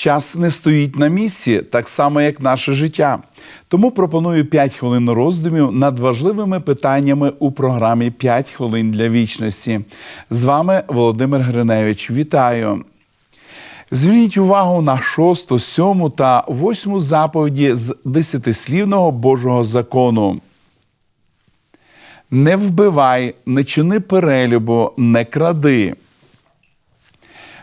Час не стоїть на місці, так само як наше життя. Тому пропоную 5 хвилин роздумів над важливими питаннями у програмі «5 хвилин для вічності. З вами Володимир Гриневич. Вітаю! Зверніть увагу на шосту, сьому та восьму заповіді з десятислівного Божого закону. Не вбивай, не чини перелюбу, не кради.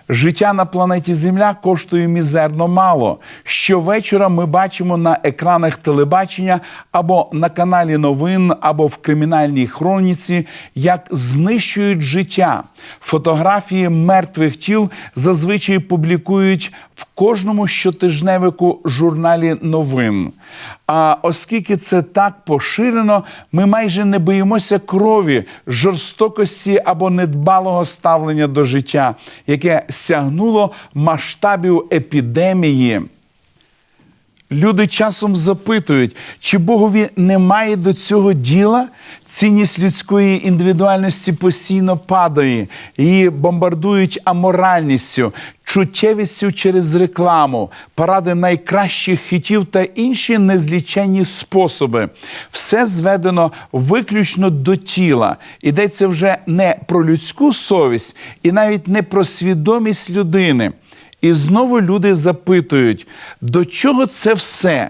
Життя на планеті Земля коштує мізерно мало. Щовечора ми бачимо на екранах телебачення або на каналі новин, або в кримінальній хроніці, як знищують життя. Фотографії мертвих тіл зазвичай публікують в кожному щотижневику журналі новин. А оскільки це так поширено, ми майже не боїмося крові, жорстокості або недбалого ставлення до життя, яке сягнуло масштабів епідемії. Люди часом запитують, чи Богові немає до цього діла? Цінність людської індивідуальності постійно падає, її бомбардують аморальністю, чуттєвістю через рекламу, паради найкращих хітів та інші незліченні способи. Все зведено виключно до тіла. Йдеться вже не про людську совість і навіть не про свідомість людини. І знову люди запитують, до чого це все?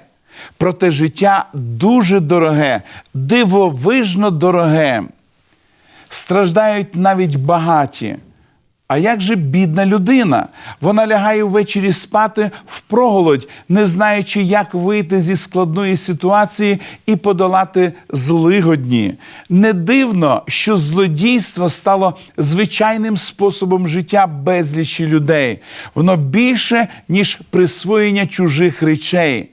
Проте життя дуже дороге, дивовижно дороге. Страждають навіть багаті. А як же бідна людина? Вона лягає ввечері спати в проголодь, не знаючи, як вийти зі складної ситуації і подолати злигодні. Не дивно, що злодійство стало звичайним способом життя безлічі людей. Воно більше, ніж присвоєння чужих речей.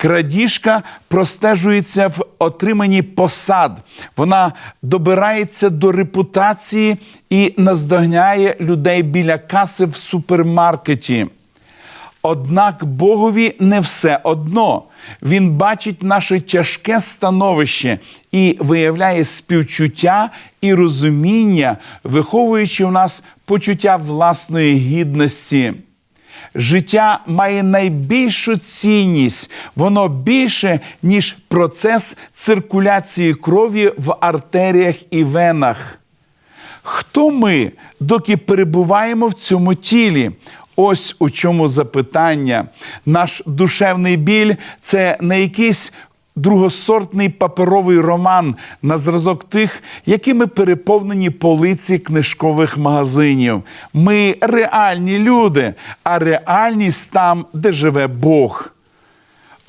Крадіжка простежується в отриманні посад. Вона добирається до репутації і наздогняє людей біля каси в супермаркеті. Однак Богові не все одно. Він бачить наше тяжке становище і виявляє співчуття і розуміння, виховуючи в нас почуття власної гідності. Життя має найбільшу цінність, воно більше, ніж процес циркуляції крові в артеріях і венах. Хто ми, доки перебуваємо в цьому тілі? Ось у чому запитання. Наш душевний біль це не якийсь другосортний паперовий роман на зразок тих, якими переповнені полиці книжкових магазинів. Ми реальні люди, а реальність там, де живе Бог.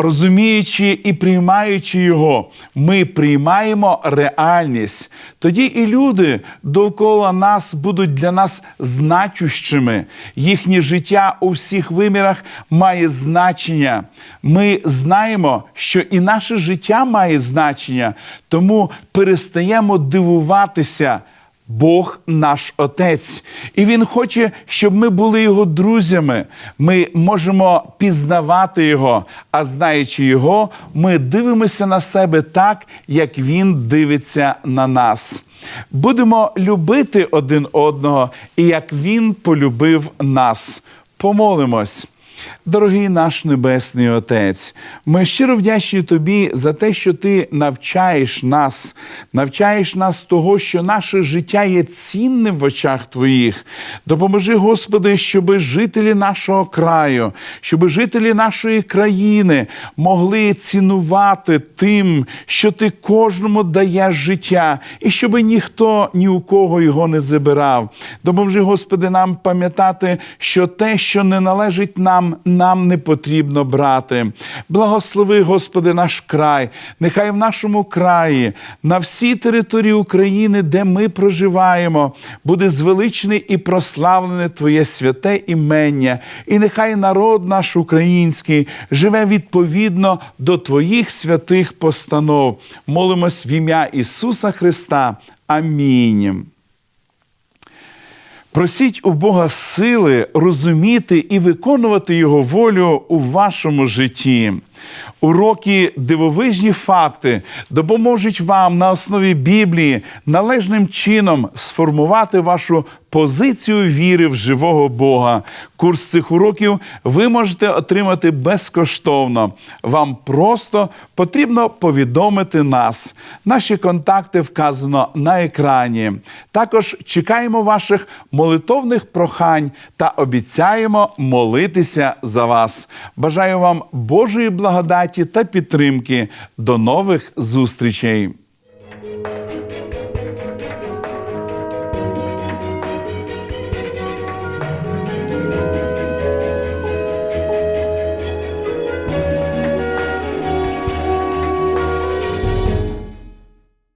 Розуміючи і приймаючи його, ми приймаємо реальність. Тоді і люди довкола нас будуть для нас значущими. Їхнє життя у всіх вимірах має значення. Ми знаємо, що і наше життя має значення, тому перестаємо дивуватися. Бог наш Отець, і Він хоче, щоб ми були Його друзями. Ми можемо пізнавати Його, а знаючи Його, ми дивимося на себе так, як Він дивиться на нас. Будемо любити один одного, і як Він полюбив нас. Помолимось. Дорогий наш Небесний Отець, ми щиро вдячні Тобі за те, що Ти навчаєш нас, навчаєш нас того, що наше життя є цінним в очах Твоїх. Допоможи, Господи, щоб жителі нашого краю, щоб жителі нашої країни могли цінувати тим, що Ти кожному даєш життя, і щоб ніхто ні у кого його не забирав. Допоможи, Господи, нам пам'ятати, що те, що не належить нам, нам не потрібно брати. Благослови, Господи, наш край, нехай в нашому краї, на всій території України, де ми проживаємо, буде звеличений і прославлене Твоє святе імення, і нехай народ наш український живе відповідно до Твоїх святих постанов. Молимось в ім'я Ісуса Христа. Амінь. Просіть у Бога сили розуміти і виконувати Його волю у вашому житті. Уроки дивовижні факти допоможуть вам на основі Біблії належним чином сформувати вашу позицію віри в живого Бога. Курс цих уроків ви можете отримати безкоштовно. Вам просто потрібно повідомити нас. Наші контакти вказано на екрані. Також чекаємо ваших молитовних прохань та обіцяємо молитися за вас. Бажаю вам Божої благодаті та підтримки. До нових зустрічей!